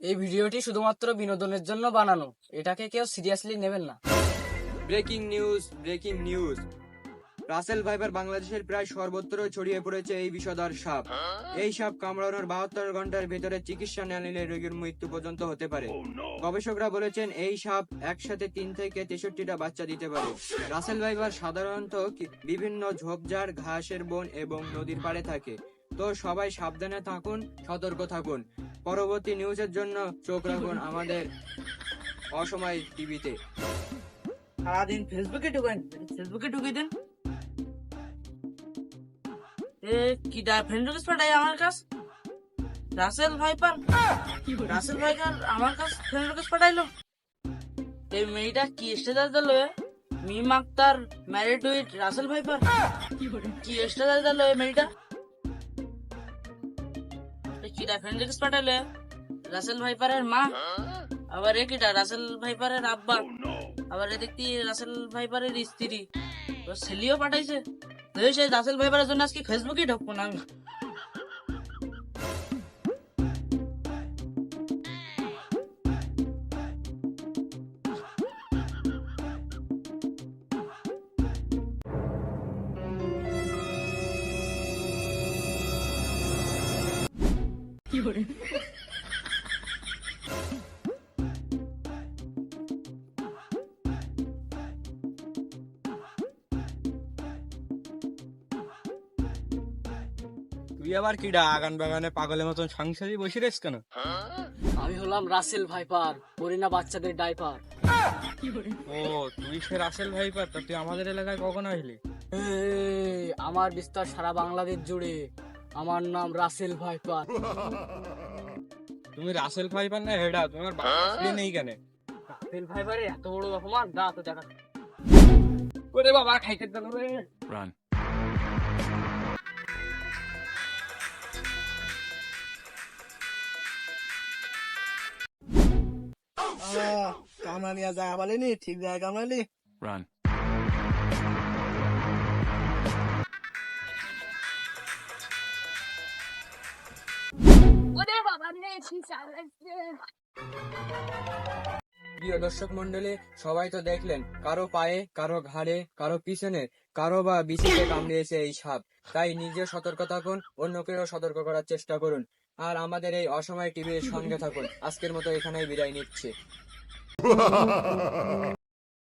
এই ভিডিওটি শুধুমাত্র বিনোদনের জন্য বানানো। এটাকে কেউ সিরিয়াসলি নেবেন না। Breaking news breaking news. Russell viper বাংলাদেশের প্রায় সর্বত্র ছড়িয়ে পড়েছে এই বিষধর সাপ। এই সাপ কামড়ানোর বাহাত্তর ঘণ্টার ভেতরে চিকিৎসা না নিলে রোগীর মৃত্যু পর্যন্ত হতে পারে। গবেষকরা বলেছেন এই সাপ একসাথে তিন থেকে তেষট্টিটা বাচ্চা দিতে পারে। রাসেল ভাইবার সাধারণত বিভিন্ন ঝোপঝাড় ঘাসের বন এবং নদীর পাড়ে থাকে। তো সবাই সাবধানে থাকুন সতর্ক থাকুন। পরবর্তী নিউজের জন্য চোখ রাখুন আমাদের অসময় টিভিতে। সারাদিন ফেসবুকে ঢুকেন? ফেসবুকে ঢুকে দেন। এ, কি দা ফ্রেন্ড রিকোয়েস্ট পাঠাই আমার কাছ? রাসেল ভাইপার রাসেল ভাইপার আমার কাছ ফ্রেন্ড রিকোয়েস্ট পাঠাইলো। এই মেয়েটা কি স্টেটাস দিল Mim Akter married with Russell viper কি স্টেটাস দিল এই মেয়েটা? এ কি দা ফ্রেন্ড রিক্স পাঠালে রাসেল ভাইপারের মা? আবার এ কিটা, রাসেল ভাইপারের আব্বা? আবার এ দেখতি রাসেল ভাইপারের স্ত্রী? ছেলেও পাঠাইছে। সেই রাসেল ভাইপারের জন্য আজকে ফেসবুকে ঢুকবো না আমি। তুই আবার কিডা আগান বাগানে পাগলের মতন সংসারই বসে রেস কেন? আমি হলাম রাসেল ভাইপার করি না বাচ্চাদের ডাইপার। ও তুই সে রাসেল ভাইপার? তা তুই আমাদের এলাকায় কখন আসলি? এই, আমার বিস্তার সারা বাংলাদেশ জুড়ে। আমার নাম রাসেল ভাইপার। তুমি রাসেল ভাইপার না হেডা? তোমার বাবা নেই কেন? রাসেল ভাইপারের এত বড় অপমান? দা তো দেখা। ওরে বাবা খাইতে দিল রে। Run. কামড়ানিয়া জায়গা পালিনি ঠিক জায়গা কামড়ালি। Run. প্রিয় দর্শক মন্ডলী সবাই তো দেখলেন, কারও পায়ে, কারও ঘাড়ে, কারও পিছনে, কারও বা বিচিতে কামড়িয়েছে এই সাপ। তাই নিজে সতর্ক থাকুন অন্যকেও সতর্ক করার চেষ্টা করুন। আর আমাদের এই অসময় টিভির সঙ্গে থাকুন। আজকের মতো এখানেই বিদায় নিচ্ছে।